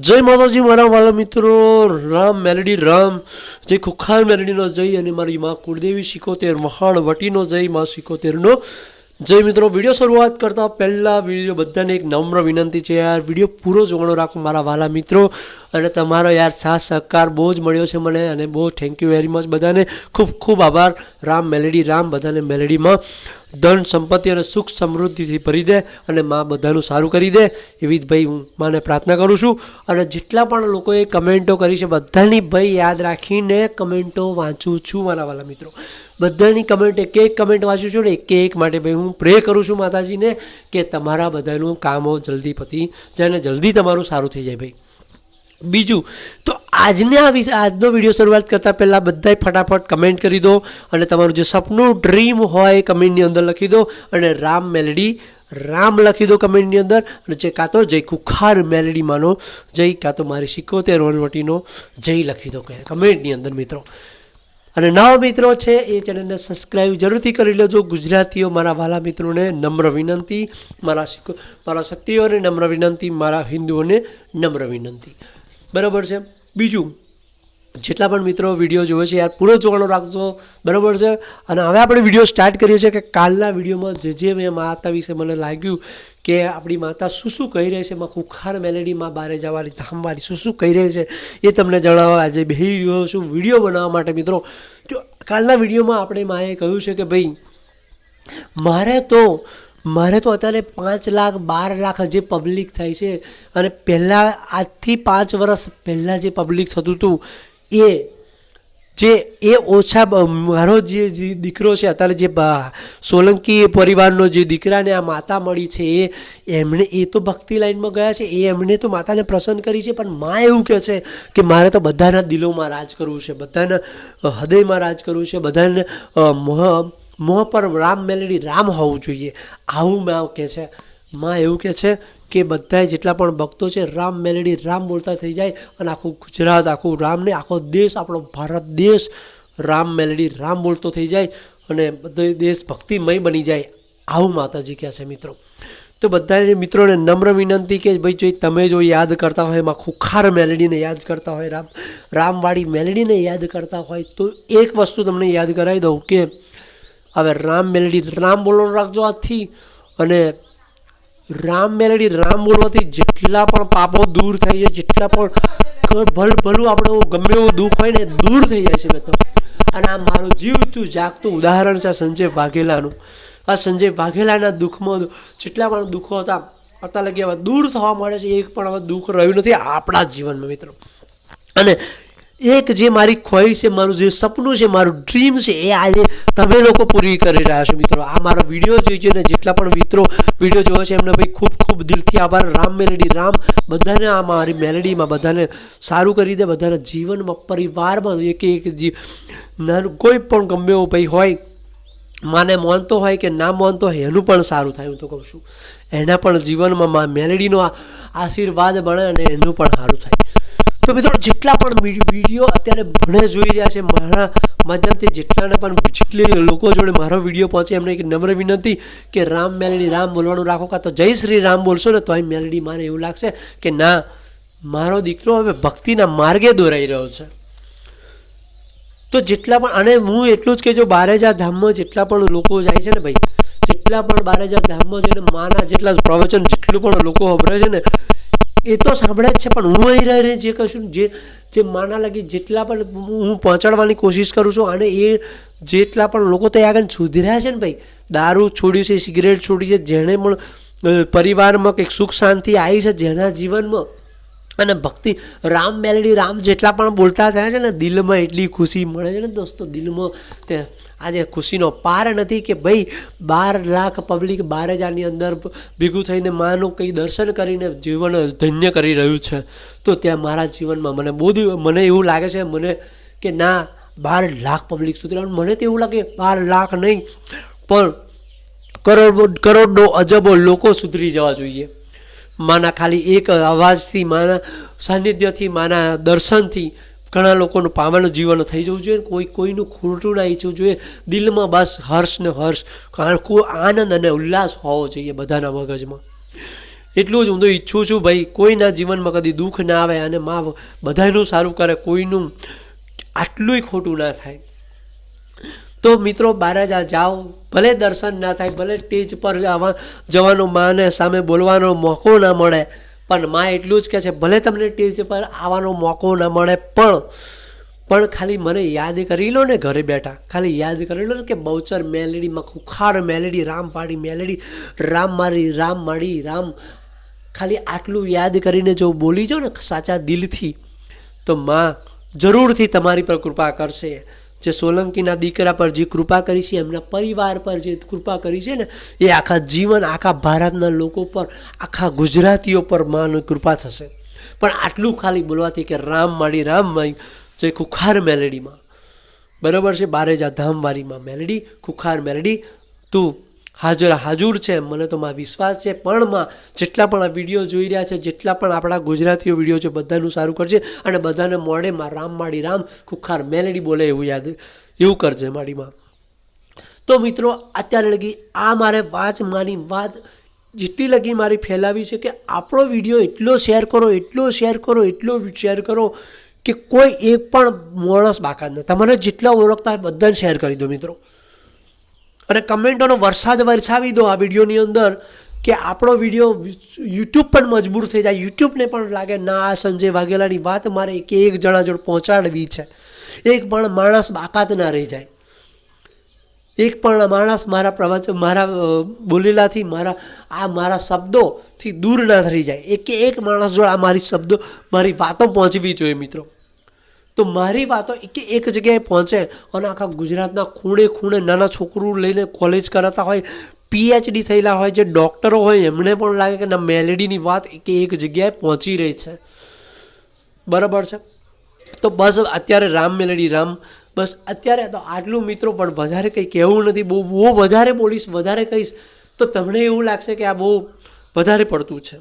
જય માતાજી, મારા વાલા મિત્રો, રામ મેલડી, રામ. જય ખુખાર મેલડીનો જય અને મારી માં કુળદેવી સિકોતેર મહાણ વટીનો જય, માં સિકોતેરનો જય. મિત્રો, વીડિયો શરૂઆત કરતાં પહેલાં વીડિયો બધાને એક નમ્ર વિનંતી છે યાર. વીડિયો પૂરો જોવાનો રાખો મારા વાલા મિત્રો. અને તમારો યાર સાથ સહકાર બહુ જ મળ્યો છે મને અને બહુ થેન્ક યુ વેરી મચ બધાને. ખૂબ ખૂબ આભાર. રામ મેલેડી, રામ બધાને મેલેડીમાં. ધન, સંપત્તિ અને સુખ સમૃદ્ધિથી ભરી દે અને મા બધાનું સારું કરી દે. એવી જ ભાઈ હું માને પ્રાર્થના કરું છું. અને જેટલા પણ લોકોએ કમેન્ટો કરી છે, બધાની ભાઈ યાદ રાખીને કમેન્ટો વાંચું છું મારા વાલા મિત્રો. બધાની કમેન્ટ, એક એક કમેન્ટ વાંચું છું ને એક એક માટે ભાઈ હું પ્રે કરું છું માતાજીને કે તમારા બધાનું કામો જલ્દી પતી જાય ને જલ્દી તમારું સારું થઈ જાય ભાઈ. બીજું, તો આજના વિશે આજનો વીડિયો શરૂઆત કરતાં પહેલાં બધાય ફટાફટ કમેન્ટ કરી દો અને તમારું જે સપનું ડ્રીમ હોય કમેન્ટની અંદર લખી દો અને રામ મેલડી, રામ લખી દો કમેન્ટની અંદર અને જે કાં તો જય કુખાર મેલડી માનો, જય કાં તો મારી સિકોતેર વનવટીનો જય લખી દો કમેન્ટની અંદર મિત્રો. અને નવા મિત્રો છે એ ચેનલને સબસ્ક્રાઈબ જરૂરથી કરી લેજો. ગુજરાતીઓ મારા વાલા મિત્રોને નમ્ર વિનંતી, મારા મારા ક્ષત્રિયોને નમ્ર વિનંતી, મારા હિન્દુઓને નમ્ર વિનંતી. બરાબર છે? બીજું, જેટલા પણ મિત્રો વીડિયો જોવે છે યાર, પૂરો જોવાનો રાખજો. બરાબર છે? અને હવે આપણે વીડિયો સ્ટાર્ટ કરીએ છીએ કે કાલના વિડીયોમાં જે જે મેં માતા વિશે મને લાગ્યું કે આપણી માતા શું શું કહી રહી છે, એમાં ખુખાર મેલેડીમાં બારે જવાની ધામવાની શું શું કહી રહી છે, એ તમને જણાવવા આજે બેહી ગયો છું વીડિયો બનાવવા માટે મિત્રો. જો કાલના વિડીયોમાં આપણે માએ કહ્યું છે કે ભાઈ, મારે તો મારે તો અત્યારે પાંચ લાખ, બાર લાખ જે પબ્લિક થાય છે અને પહેલાં આજથી પાંચ વર્ષ પહેલાં જે પબ્લિક થતું હતું, એ જે, એ ઓછા મારો જે દીકરો છે, અત્યારે જે સોલંકી પરિવારનો જે દીકરાને આ માતા મળી છે, એ એમણે, એ તો ભક્તિ લાઈનમાં ગયા છે, એ એમણે તો માતાને પ્રસન્ન કરી છે, પણ મા એવું કહે છે કે મારે તો બધાના દિલોમાં રાજ કરવું છે, બધાના હૃદયમાં રાજ કરવું છે, બધાને મોહ પર રામ મેલડી રામ હોવું જોઈએ. આવું માં કહે છે. માં એવું કહે છે કે બધાય જેટલા પણ ભક્તો છે, રામ મેલેડી રામ બોલતા થઈ જાય અને આખું ગુજરાત, આખું રામ ને આખો દેશ, આપણો ભારત દેશ રામ મેલેડી રામ બોલતો થઈ જાય અને બધો દેશ ભક્તિમય બની જાય. આવું માતાજી કહે છે મિત્રો. તો બધા મિત્રોને નમ્ર વિનંતી કે ભાઈ જો તમે જો યાદ કરતા હોય, એમાં ખુખાર મેલેડીને યાદ કરતા હોય, રામ, રામવાળી મેલેડીને યાદ કરતા હોય, તો એક વસ્તુ તમને યાદ કરાવી દઉં કે હવે રામ મેલડી રામ બોલવાનું રાખજો આજથી અને રામ મેલડી રામ બોલવાથી જેટલા પણ પાપો દૂર થઈ જાય જેટલા પણ ભલ ભલું આપણું ગમે એવું દુઃખ હોય ને દૂર થઈ જાય છે મિત્રો. અને આ મારું જીવતું જાગતું ઉદાહરણ છે આ સંજય વાઘેલાનું. આ સંજય વાઘેલાના દુઃખમાં જેટલા પણ દુઃખો હતા, અત્યારે લગી હવે દૂર થવા મળે છે, એક પણ હવે દુઃખ રહ્યું નથી આપણા જીવનમાં મિત્રો. અને એક જે મારી ખ્વાહિશ છે, મારું જે સપનું છે, મારું ડ્રીમ છે, એ આજે તમે લોકો પૂરી કરી રહ્યા છો મિત્રો. આ મારો વીડિયો જોઈ છે ને જેટલા પણ મિત્રો વીડિયો જોવે છે, એમને ભાઈ ખૂબ ખૂબ દિલથી આભાર. રામ મેલેડી, રામ. બધાને આ મારી મેલેડીમાં બધાને સારું કરી દે, બધાના જીવનમાં, પરિવારમાં એક એક જી નાનું કોઈ પણ ગમે એવો ભાઈ હોય, માને માનતો હોય કે ના માનતો હોય, એનું પણ સારું થાય, હું તો કહું છું. એના પણ જીવનમાં મેલેડીનો આશીર્વાદ મળે અને એનું પણ સારું થાય. તો મિત્રો જેટલા પણ વીડિયો અત્યારે ભણે જોઈ રહ્યા છે, મારા માધ્યમથી જેટલાને પણ જેટલી લોકો જોડે મારો વીડિયો પહોંચે, એમને એક નમ્ર વિનંતી કે રામ મેલડી, રામ બોલવાનું રાખો કાં તો જય શ્રી રામ બોલશો ને તો અહીં મેલડી મારે એવું લાગશે કે ના, મારો દીકરો હવે ભક્તિના માર્ગે દોરાઈ રહ્યો છે. તો જેટલા પણ, અને હું એટલું જ કે જો બારેજા ધામમાં જેટલા પણ લોકો જાય છે ને ભાઈ, જેટલા પણ બારેજા ધામમાં જઈને માના જેટલા પ્રવચન, જેટલું પણ લોકો સાંભળે છે ને એ તો સાંભળે જ છે, પણ હું અહીં રહીને જે કશું જે જે માના લાગી જેટલા પણ હું પહોંચાડવાની કોશિશ કરું છું અને એ જેટલા પણ લોકો તો આગળ સુધર્યા છે ને ભાઈ, દારૂ છોડ્યું છે, સિગરેટ છોડી છે, જેણે પણ પરિવારમાં કંઈક સુખ શાંતિ આવી છે, જેના જીવનમાં અને ભક્તિ રામ મેલેડી રામ જેટલા પણ બોલતા થયા છે ને, દિલમાં એટલી ખુશી મળે છે ને દોસ્તો, દિલમાં તે આજે ખુશીનો પાર નથી કે ભાઈ બાર લાખ પબ્લિક બાર હજારની અંદર ભેગું થઈને માનું કંઈ દર્શન કરીને જીવન ધન્ય કરી રહ્યું છે. તો ત્યાં મારા જીવનમાં મને બહુ મને એવું લાગે છે, મને કે ના, બાર લાખ પબ્લિક સુધી મને તો એવું લાગે બાર લાખ નહીં, પણ કરોડ, કરોડો અજબો લોકો સુધરી જવા જોઈએ. માના ખાલી એક અવાજથી, માના સાનિધ્યથી, માના દર્શનથી ઘણા લોકોનું પાવાનું જીવન થઈ જવું જોઈએ કોઈ, કોઈનું ખોટું ના ઈચ્છવું જોઈએ. દિલમાં બસ હર્ષ ને હર્ષ. આનંદ અને ઉલ્લાસ હોવો જોઈએ બધાના મગજમાં. એટલું જ હું તો ઈચ્છું છું ભાઈ, કોઈના જીવનમાં કદી દુઃખ ના આવે અને મા બધાનું સારું કરે, કોઈનું આટલુંય ખોટું ના થાય. તો મિત્રો બહાર જ જાઓ. ભલે દર્શન ના થાય, ભલે સ્ટેજ પર આવા જવાનો માને સામે બોલવાનો મોકો ના મળે, પણ માં એટલું જ કહે છે, ભલે તમને સ્ટેજ પર આવવાનો મોકો ના મળે, પણ પણ ખાલી મને યાદ કરી લો ને ઘરે બેઠા. ખાલી યાદ કરી લો ને કે બહુચર મેલેડીમાં ખુખાર મેલેડી, રામવાડી મેલેડી, રામ મારી, રામ માડી, રામ. ખાલી આટલું યાદ કરીને જો બોલી જાઓ ને સાચા દિલથી, તો માં જરૂરથી તમારી પર કૃપા કરશે. જે સોલંકીના દીકરા પર જે કૃપા કરી છે, એમના પરિવાર પર જે કૃપા કરી છે ને, એ આખા જીવન, આખા ભારતના લોકો પર, આખા ગુજરાતીઓ પર માની કૃપા થશે. પણ આટલું ખાલી બોલવાથી કે રામ માળી રામ માઈ, જે ખુખાર મેલેડીમાં. બરાબર છે? બારેજા ધામવારીમાં મેલેડી, ખુખાર મેલેડી, તું હાજર હાજુર છે, મને તો માં વિશ્વાસ છે, પણ માં જેટલા પણ આ વીડિયો જોઈ રહ્યા છે, જેટલા પણ આપણા ગુજરાતીઓ વીડિયો છે, બધાનું સારું કરજે અને બધાને મોડે માં રામ માડી રામ ખુખાર મેલેડી બોલે એવું યાદ, એવું કરજે માડીમાં તો મિત્રો, અત્યારે લગી આ મારે વાત, મારી વાત જેટલી લગી મારી ફેલાવી છે કે આપણો વીડિયો એટલો શેર કરો, એટલો શેર કરો, એટલો શેર કરો કે કોઈ એક પણ માણસ બાકાત ન તમને જેટલા ઓળખતા હોય બધાને શેર કરી દો મિત્રો. અને કમેન્ટોનો વરસાદ વરસાવી દો આ વિડીયોની અંદર કે આપણો વીડિયો યુટ્યુબ પણ મજબૂર થઈ જાય. યુટ્યુબને પણ લાગે, ના, આ સંજય વાઘેલાની વાત મારે એક એક જણા જોડે પહોંચાડવી છે. એક પણ માણસ બાકાત ના રહી જાય. એક પણ માણસ મારા પ્રવચન મારા બોલેલાથી મારા, આ મારા શબ્દોથી દૂર ના થઈ જાય. એક એક માણસ જોડે આ મારી શબ્દો, મારી વાતો પહોંચવી જોઈએ મિત્રો. તો મારી વાતો એક એક જગ્યાએ પહોંચે અને આખા ગુજરાતના ખૂણે ખૂણે નાના છોકરું લઈને કોલેજ કરાતા હોય પીએચડી થયેલા હોય, જે ડૉક્ટરો હોય, એમને પણ લાગે કે ના, મેલેડીની વાત એક એક જગ્યાએ પહોંચી રહી છે. બરાબર છે? તો બસ અત્યારે રામ મેલેડી, રામ. બસ અત્યારે તો આટલું મિત્રો પણ વધારે કંઈ કહેવું નથી. બહુ બહુ વધારે બોલીશ, વધારે કહીશ, તો તમને એવું લાગશે કે આ બહુ વધારે પડતું છે.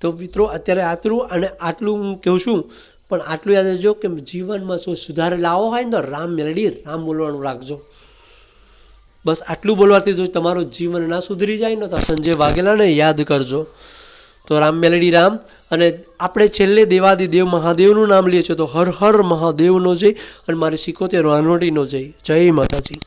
તો મિત્રો, અત્યારે આટલું અને આટલું હું કહું છું. પણ આટલું યાદ રાખજો કે જીવનમાં શું સુધાર લાવો હોય ને તો રામ મેલડી રામ બોલવાનું રાખજો. બસ આટલું બોલવાથી જો તમારું જીવન ના સુધરી જાય ને તો સંજય વાઘેલાને યાદ કરજો. તો રામ મેલડી રામ, અને આપણે છેલ્લે દેવાદી દેવ મહાદેવનું નામ લઈએ છીએ તો હર હર મહાદેવનો જય, અને મારી સિકોતેર વાનોટીનો જય. જય માતાજી.